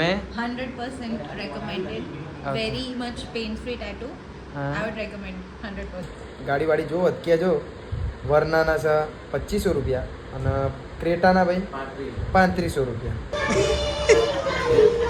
મેં 100% recommended. Okay. Very much pain-free tattoo. હા. I would recommend 100%. ગાડી વાડી જો અત્યારે જો વરનાના છે પચીસો રૂપિયા અને ક્રેટાના ભાઈ પાંત્રીસો રૂપિયા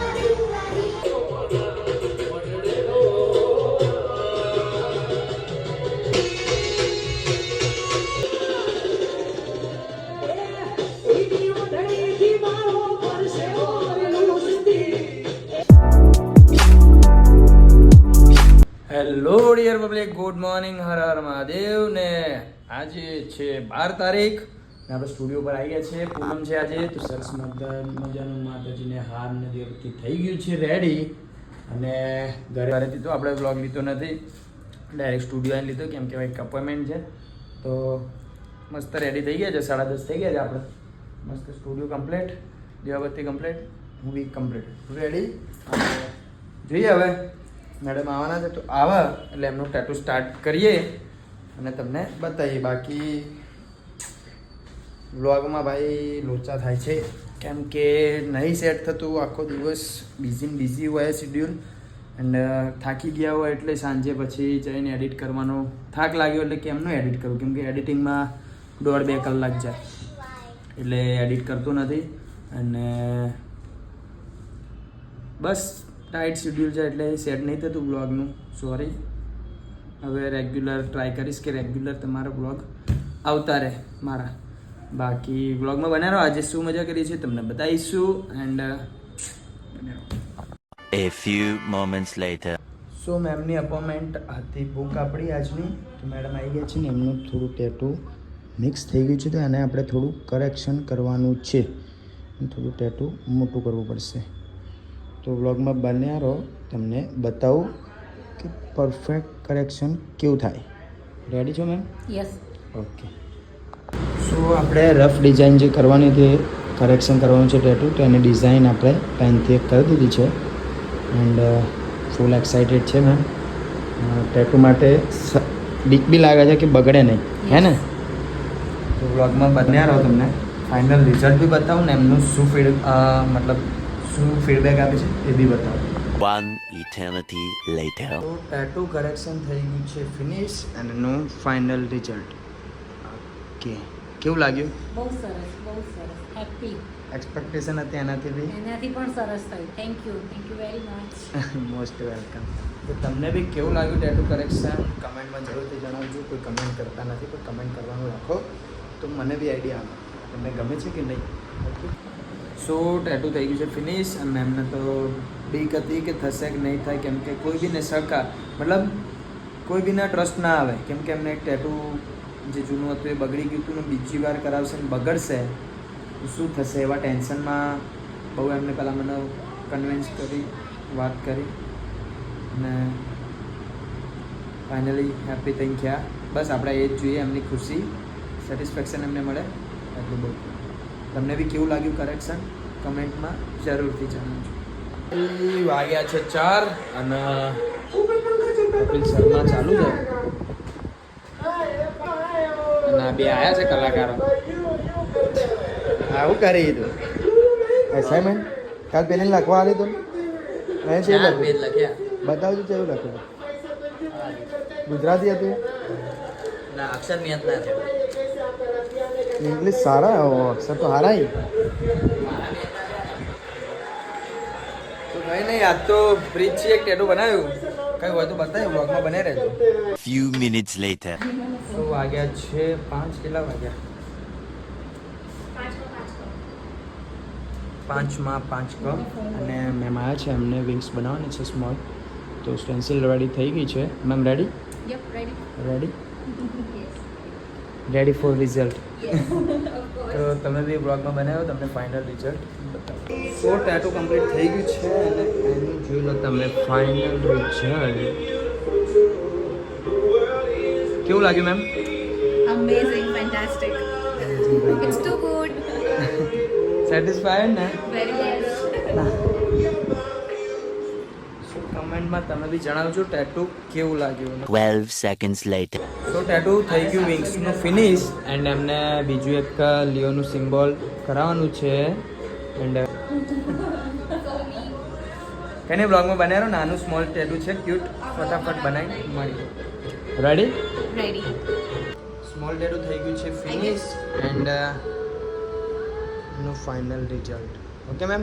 આજે છે બાર તારીખ અને આપણે સ્ટુડિયો પર આવી ગયા છે પૂનમ છે આજે, તો સરસ મજા, મજાનું માતાજીને હાર ને દેવતી થઈ ગયું છે રેડી અને ઘરે ઘરેથી તો આપણે વ્લોગ લીધો નથી. ડાયરેક્ટ સ્ટુડિયો આવીને લીધો, કેમ કે એક અપોઇન્ટમેન્ટ છે. તો મસ્ત રેડી થઈ ગયા છે, સાડા દસ થઈ ગયા છે આપણે. મસ્ત સ્ટુડિયો કમ્પ્લીટ દેવાબત્તી કમ્પ્લીટ બી કમ્પ્લીટ રેડી જોઈએ હવે. મેડમ આવવાના છે, તો આવે, એટલે એમનું ટેટુ સ્ટાર્ટ કરીએ. અને તમને બતાવીએ, બાકી વ્લોગમાં ભાઈ લોચા થાય છે. કેમ કે નહીં સેટ થતું, આખો દિવસ બિઝી બિઝી હોય શિડ્યુલ એન્ડ થાકી ગયા હોય એટલે સાંજે પછી જઈને એડિટ કરવાનો થાક લાગ્યો એટલે કેમનું એડિટ કરું, કેમ કે એડિટિંગમાં દોઢ બે કલાક જાય. એટલે એડિટ કરતો નથી. અને, બસ ટાઈટ શેડ્યુલ છે એટલે સેટ નહીં થતું બ્લોગનું સોરી હવે રેગ્યુલર ટ્રાય કરીશ કે રેગ્યુલર તમારો બ્લોગ આવતા રહે મારા. બાકી બ્લોગમાં બનાવો આજે શું મજા કરી છે તમને બતાવીશું and A few moments later. So મેમની appointment હતી બુક આપણી આજની. તો મેડમ આવી ગયા છે ને એમનું થોડું ટેટુ મિક્સ થઈ ગયું છે તો એને આપણે થોડું કરેક્શન કરવાનું છે. થોડું ટેટુ મોટું કરવું પડશે. તો વ્લોગમાં બન્યા રહો. તમને બતાવું. કે પરફેક્ટ કરેક્શન કેવું થાય? રેડી છો મેમ યસ ઓકે સો આપણે રફ ડિઝાઇન જે કરવાની હતી કરેક્શન કરવાનું છે ટેટુ તો એની ડિઝાઇન આપણે પેનથી એક કરી દીધી છે. એન્ડ ફૂલ એક્સાઇટેડ છે મેમ ટેટુ માટે બીક બી લાગે છે કે બગડે નહીં. હે ને? તો વ્લોગમાં બન્યા રહો તમને. ફાઇનલ રિઝલ્ટ બી બતાવું ને એમનું શું ફીડ મતલબ શું ફીડબેક આપે છે એ બી બતાવું. Eternity later. તો ટેટુ કરેક્શન થઈ ગયું છે ફિનિશ અને નો ફાઇનલ રિઝલ્ટ ઓકે કેવું લાગ્યું? બહુ સરસ બહુ સરસ. હેપી એક્સપેક્ટેશન હતી એનાથી બી? એનાથી પણ સરસ થયું. Thank you thank you very much most welcome તો તમને બી કેવું લાગ્યું ટેટુ કરેક્શન કમેન્ટમાં જરૂરથી જણાવજો. કોઈ કમેન્ટ કરતા નથી કોઈ કમેન્ટ કરવાનું રાખો. તો મને બી આઈડિયા આવે. તમને ગમે છે કે નહીં? ઓકે સો ટેટુ થઈ ગયું છે ફિનિશ અને એમને તો બીક હતી કે થશે કે નહીં થાય, કેમ કે કોઈ બીને શકા મતલબ, કોઈ બીના ટ્રસ્ટ ના આવે. કેમ કે એમને એક ટેટુ જે જૂનું હતું, એ બગડી ગયું હતું ને બીજી વાર કરાવશે ને બગડશે શું થશે? એવા ટેન્શનમાં બહુ એમને પહેલાં મને કન્વિન્સ કરી, વાત કરી. અને ફાઇનલી હેપી થઈ ગયા બસ, આપણે એ જ જોઈએ, એમની ખુશી. સેટિસ્ફેક્શન એમને મળે. એટલું બહુ તમને બી કેવું લાગ્યું કરેક્શન કમેન્ટમાં જરૂરથી જણાવજો. વાગ્યા છે ચાર અને કપિલ શર્મા ચાલુ છે. અને બે આવ્યા છે કલાકારો. આવું કરી દીધું. એસાઇમેન્ટ કાલ પેલી લખવા આવી તો? મેં છે લખ્યા. બતાવજો કેવું લખ્યું. ગુજરાતી હતું? ના અક્ષર નિયત ના છે. ઇંગ્લિશ સારા હો, અક્ષર તો હારા ઈ. તો કઈ નહીં આજ તો ફ્રીજ છે એક ટેટો બનાવ્યું. કઈ હોય તો બતાવ્યું બ્લોગમાં બને રહેજો. ફ્યુ મિનિટ્સ લેટર તો વાગ્યા છે પાંચ કેટલા વાગ્યા? પાંચમાં પાંચ ક. અને મેમ આવ્યા છે એમને વિંગ્સ બનાવવાની છે સ્મોલ તો સ્ટેન્સિલ રેડી થઈ ગઈ છે. Ma'am ready yup ready ready ready for result તો તમે બી બ્લોગમાં બનાવ્યો તમને ફાઇનલ રિઝલ્ટ બતાવો સો ટેટુ કમ્પ્લીટ થઈ ગયું છે અને એનું જોઈ લો તમે ફાઇનલ રિઝલ્ટ કેવું લાગ્યું ma'am? Amazing fantastic it's too good satisfied ને? વેરી નાઇસ કમેન્ટમાં તમે બી જણાવજો ટેટુ કેવું લાગ્યું 12 સેકન્ડ્સ લેટર તો ટેટુ થઈ ગયું વિંગ્સનું ફિનિશ એન્ડ એમને બીજું એક લિયોનું સિમ્બોલ કરાવવાનું છે. એન્ડ કઈ નહીં બ્લોગમાં બનાવ્યો? નાનું સ્મોલ ટેટુ છે. ક્યુટ ફટાફટ બનાવી. મળી. રેડી રેડી સ્મોલ ટેટુ થઈ ગયું છે. ફિનિશ એન્ડનું ફાઇનલ રિઝલ્ટ ઓકે મેમ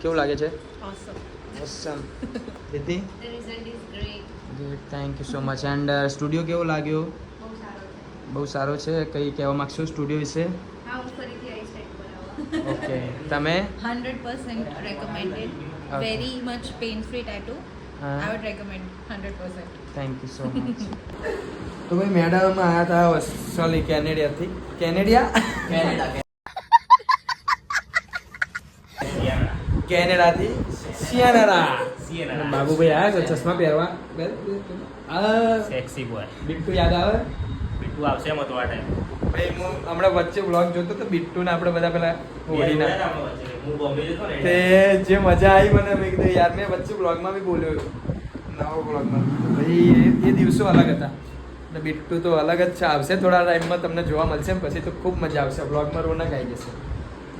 કેવું લાગે છે? Awesome awesome the result is great. Good thank thank you so much uh, studio કેવો લાગ્યો? બહુ સારો છે. બહુ સારો છે. કઈ કહેવા માગશો સ્ટુડિયો વિશે? હા હું ફરીથી આઈ સેટ કરાવવા ઓકે. તમે? Hundred percent recommended very much pain free tattoo I would recommend hundred percent thank you so much તો ભાઈ મેડમ આવ્યા હતા સોરી કેનેડિયાથી. કેનેડિયા? કેનેડા. કેનેડાથી. સિયાનારા બાબુભાઈ આવ્યા છે ચશ્મા પહેરવા આ સેક્સી બોય બિટ્ટુ યાદ આવે બીટુ આવશે એમાં તો આ ટાઈમ ભાઈ હું હમણાં વચ્ચે બ્લોગ જોતો તો બિટ્ટુ ને આપણે બધા પેલા હોળીના હું બોમ્બે જતો ને. તે જે મજા આવી મને મેં કીધું યાર મેં વચ્ચે બ્લોગમાં બી બોલ્યો નવો બ્લોગમાં ભાઈ એ- દિવસો અલગ હતા. બિટ્ટુ તો અલગ જ છે. આવશે થોડા ટાઈમમાં તમને જોવા મળશે પછી તો ખૂબ મજા આવશે. બ્લોગમાં રોનક આવી જશે.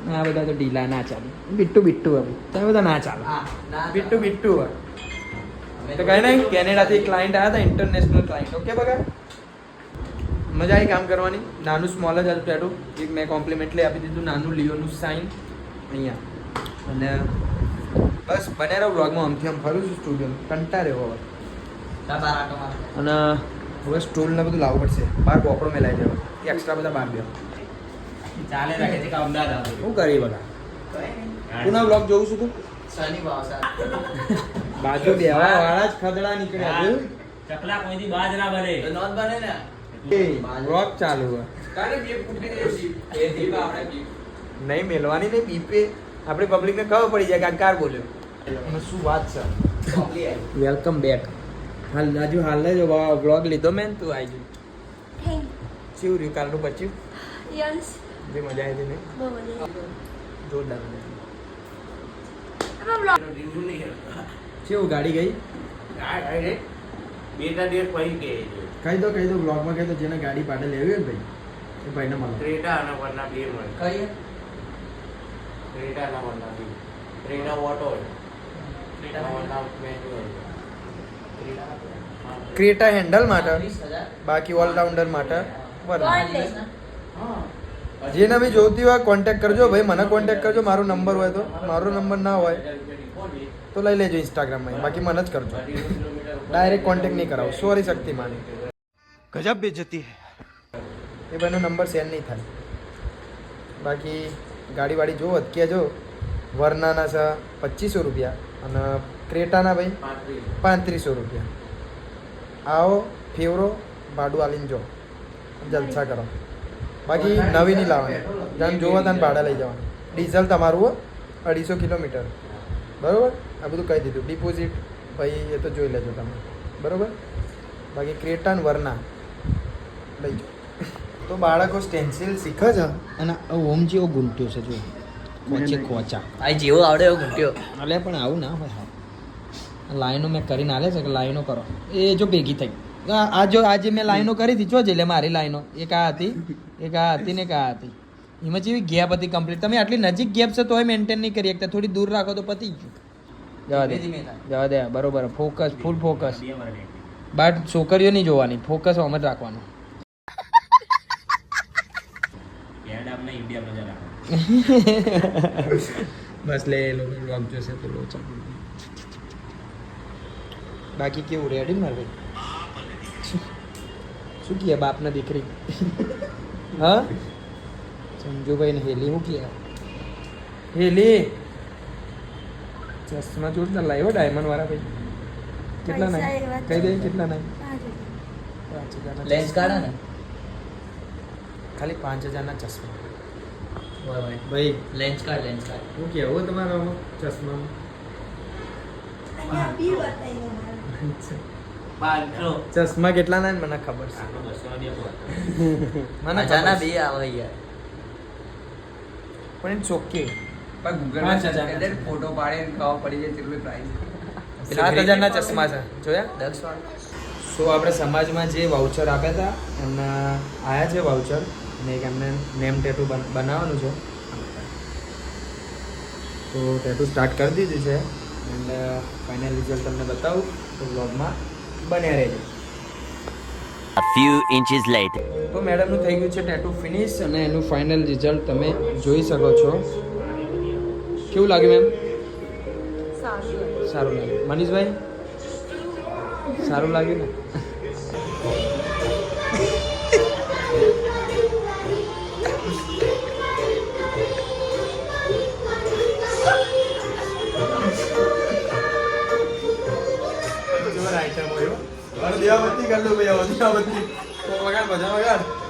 આ બધા તો ઢીલા ના ચાલે. બિટ્ટુ બિટ્ટુ હવે. તમે બધા ના ચાલે. બિટ્ટુ બિટ્ટુ હવે. તો કઈ નહીં કેનેડાથી ક્લાયન્ટ આવ્યા હતા ઇન્ટરનેશનલ ક્લાયન્ટ ઓકે બગા મજા આવી કામ કરવાની. નાનું સ્મોલ જ હતું ટેટુ એક મેં કોમ્પ્લિમેન્ટલી આપી દીધું નાનું લિયોનું સાઇન અહીંયા. અને બસ બને રહો બ્લોગમાં આમથી આમ ફરું છું સ્ટુડિયો કંટા રહ્યો હવે. અને હવે સ્ટૂલ ને બધું લાવવું પડશે. બાર બોપડો મેલાઈ જવા એક્સ્ટ્રા બધા બાર બે ચાલે રાખે છે કે અમદાવાદ આવું શું કરી બધા. પુના બ્લોગ જોઉં છું તું? શનિ ભાવ સર બાજુ બેવા વાળા જ ખદડા નીકળ્યા? ચકલા કોઈથી બાજ ના બને. તો નોંધ બને ને? એ બ્લોગ ચાલુ હે નહીં મેલવાની નહીં બીપે આપણે પબ્લિકને ખબર પડી જાય કે આ કાર બોલ્યો. અને શું વાત છે? વેલકમ બેક હાલ હજુ હાલ જ બ્લોગ લીધો મેં તું આવી ગયું. કેવું રહ્યું? કાલનું બચ્યું યસ જે મજા આવી હતી ને જોરદાર મજા કેવું ગાડી ગઈ? બેટા ડેટ પછી ગઈ કહી દો કહી દો બ્લોગમાં કહી દો જેને ગાડી પાડે લેવી હોય ભાઈ એ ભાઈને મળો. ક્રેટા અને વરના બે મળે. કઈ? ક્રેટા અને વરના બે. ટ્રેના auto Creta Verna manual Creta handle માટે? બાકી ઓલરાઉન્ડર માટે? વરના હા. જેને બી જોઈતી હોય કોન્ટેક્ટ કરજો. ભાઈ મને કોન્ટેક્ટ કરજો. મારો નંબર હોય તો. મારો નંબર ના હોય તો લઈ લેજો ઇન્સ્ટાગ્રામમાં બાકી મને જ કરજો. ડાયરેક્ટ કોન્ટેક્ટ નહીં કરાવો. સોરી શક્તિ માની ગજબ બેજતી એ ભાઈનો નંબર સેન્ડ નહીં થાય. બાકી ગાડી વાડી જો અટક્યા જો વરનાના છે પચીસો રૂપિયા અને ક્રેટાના ભાઈ પાંત્રીસો રૂપિયા. આવો ફેવરો ભાડું આલીને જો. જલસા કરો. બાકી નવી નહીં લાવવાની. જાણ જોવા તને ભાડા લઈ જવાનું. ડીઝલ તમારું હો અઢીસો કિલોમીટર. બરાબર? આ બધું કહી દીધું. ડિપોઝિટ ભાઈ એ તો જોઈ લેજો તમે. બરાબર? બાકી ક્રેટા ને વરના. લઈ જાઓ. તો બાળકો સ્ટેન્સિલ શીખે છે? અને ઓમ જેવો ગુંટ્યો છે જો કોચે કોચા આ જેવો આવડે એવો ઘૂંટ્યો અલે પણ આવું ના હોય હા. લાઈનો મેં કરીને આલે છે કે લાઈનો કરો. એ જો ભેગી થઈ. આ આ જો આજે મેં લાઈનો કરી હતી જોજે એટલે મારી લાઈનો એક આ હતી એક આ હતી ને એક આ હતી. એમાં જેવી ગેપ હતી કમ્પ્લીટ તમે આટલી નજીક ગેપ છે તોય મેન્ટેન નહીં કરી શકતા. થોડી દૂર રાખો તો પતી ગયું. જવા દે. જવા દે. બરોબર. ફોકસ ફૂલ ફોકસ બટ છોકરીઓ નહીં જોવાની. ફોકસ આમ જ રાખવાનું. બસ લે લોકો જોશે તો લો બાકી કેવું? રેડી મારે? શું કહે બાપના દીકરી? હા? સંજુભાઈ ને હેલી શું કહે હેલી? ચશ્મા જોરદાર લાવ્યો ડાયમંડ વાળા ભાઈ. કેટલા નહીં કહી દે કેટલા નાય? પાંચ હજારના લેન્સ કાઢા ને. ખાલી પાંચ હજારના ચશ્મા. ભાઈ. લેન્સ કાઢ લેન્સ કાઢ. શું કહેવું તમારો ચશ્મા પાંચસો ચશ્મા કેટલા ના મને ખબર છે. મને જાના ખબર બે છે. આવે યાર. પણ ઇટ્સ ઓકે ગૂગલ પાંચ હજારના ફોટો પાડીને ખાવા પડી જાય તેટલું પ્રાઇસ સાત હજારના ચશ્મા છે. જોયા? દસ વાળા. સો આપણે સમાજમાં જે વાઉચર આપ્યા હતા એમના આયા છે વાઉચર અને એક એમને નેમ ટેટુ બનાવવાનું છે. તો ટેટુ સ્ટાર્ટ કરી દીધું છે. એન્ડ ફાઇનલ રિઝલ્ટ તમને બતાવું. તો બ્લોગમાં બન્યા રહેજો A few inches later. તો મેડમનું થઈ ગયું છે ટેટુ ફિનિશ અને એનું ફાઇનલ રિઝલ્ટ તમે જોઈ શકો છો. કેવું લાગ્યું મેમ? સારું સારું લાગ્યું. મનીષભાઈ? સારું લાગ્યું ને? દિયાબત્તી કર લો ભાઈ દિયાબત્તી વગાડ મજા વગાડ.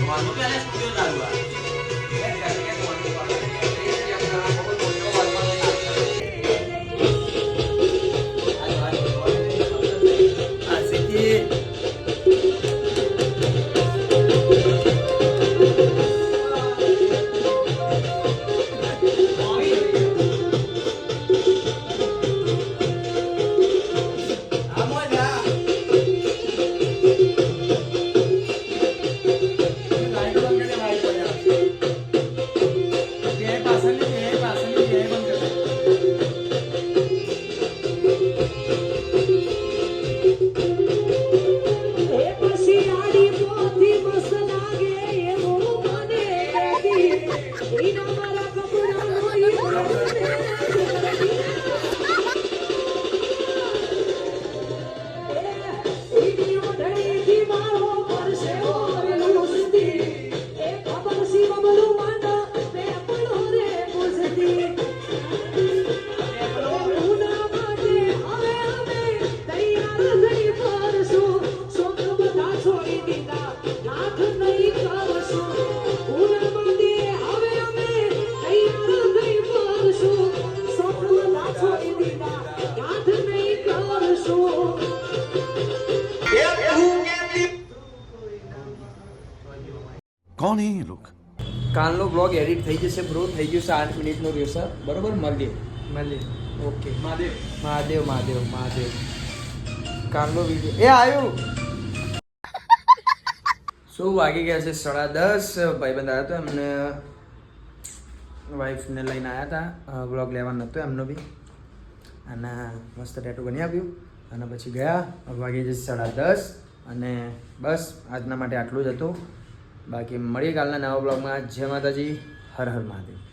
कौन કાલનો બ્લોગ એડિટ થઈ જશે બ્રો થઈ ગયું છે આઠ મિનિટનો રહેશે બરોબર? મળીએ મળીએ ઓકે મહાદેવ. મહાદેવ મહાદેવ મહાદેવ. કાલનો વીડિયો એ આવ્યું શું વાગી ગયા છે? સાડા દસ. ભાઈબંધ આવ્યા હતા એમને. વાઈફને લઈને આવ્યા હતા બ્લોગ લેવા નહોતો એમનો બી. અને મસ્ત ટેટુ બની આપ્યું. અને પછી ગયા. વાગી જશે સાડા દસ. અને બસ આજના માટે આટલું જ હતું. બાકી મળીએ કાલના નવા બ્લોગમાં. જય માતાજી. હર હર મહાદેવ.